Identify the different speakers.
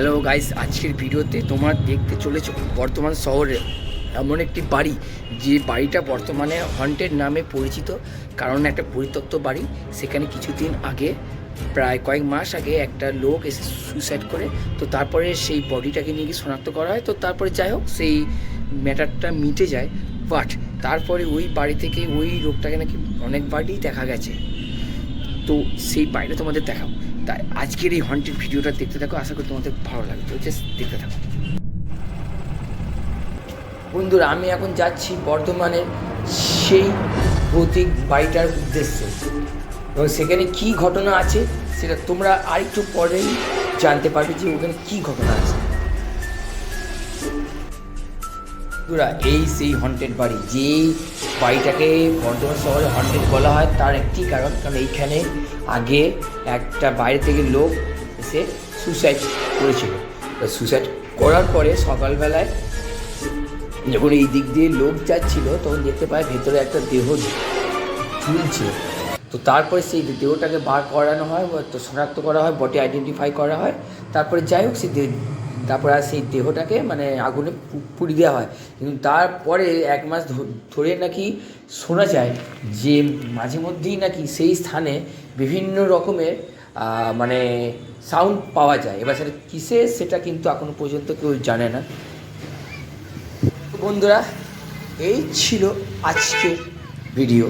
Speaker 1: Hello guys আজকের ভিডিওতে তোমার দেখতে চলেছো বর্তমান শহরে এমন একটি বাড়ি, যে বাড়িটা বর্তমানে হন্টেড নামে পরিচিত। কারণ একটা পরিত্যক্ত বাড়ি, সেখানে কিছুদিন আগে, প্রায় কয়েক মাস আগে একটা লোক এসে সুইসাইড করে। তো তারপরে সেই বডিটাকে নিয়ে গিয়ে শনাক্ত করা হয়। তো তারপরে যাই হোক, সেই ম্যাটারটা মিটে যায়। বাট তারপরে ওই বাড়ি থেকে ওই লোকটাকে নাকি অনেকবারই দেখা গেছে। তো সেই বাইরে তোমাদের দেখাবো। তাই আজকের এই হন্টেড ভিডিওটা দেখতে থাকো, আশা করি তোমাদের ভালো লাগবে। তো জাস্ট দেখতে থাকো। বন্ধুরা, আমি এখন যাচ্ছি বর্ধমানের সেই ভৌতিক বাড়িটার উদ্দেশ্যে। এবং সেখানে কি ঘটনা আছে, সেটা তোমরা আরেকটু পরেই জানতে পারবে যে ওখানে কি ঘটনা আছে। বন্ধুরা এই সেই হন্টেড বাড়ি। যেই বাড়িটাকে বর্ধমান শহরে হন্টেড বলা হয়, তার একটি কারণ কারণ এইখানে আগে একটা বাইরে থেকে লোক এসে সুসাইড করেছিল। সুসাইড করার পরে সকালবেলায় যখন এই দিক দিয়ে লোক যাচ্ছিল, তখন দেখতে পায় ভেতরে একটা দেহ ঝুলছে। তো তারপরে সেই দেহটাকে বার করানো হয়, তো শনাক্ত করা হয় বডি আইডেন্টিফাই করা হয়। তারপরে যাই হোক, সেই তারপরে আর সেই দেহটাকে মানে আগুনে পু- পুড়িয়ে দেওয়া হয়। কিন্তু তারপরে এক মাস ধরে নাকি শোনা যায় যে মাঝে মধ্যেই নাকি সেই স্থানে বিভিন্ন রকমের মানে সাউন্ড পাওয়া যায়। এবার সেটা কিসে সেটা কিন্তু এখনও পর্যন্ত কেউ জানে না। বন্ধুরা, এই ছিল আজকের ভিডিও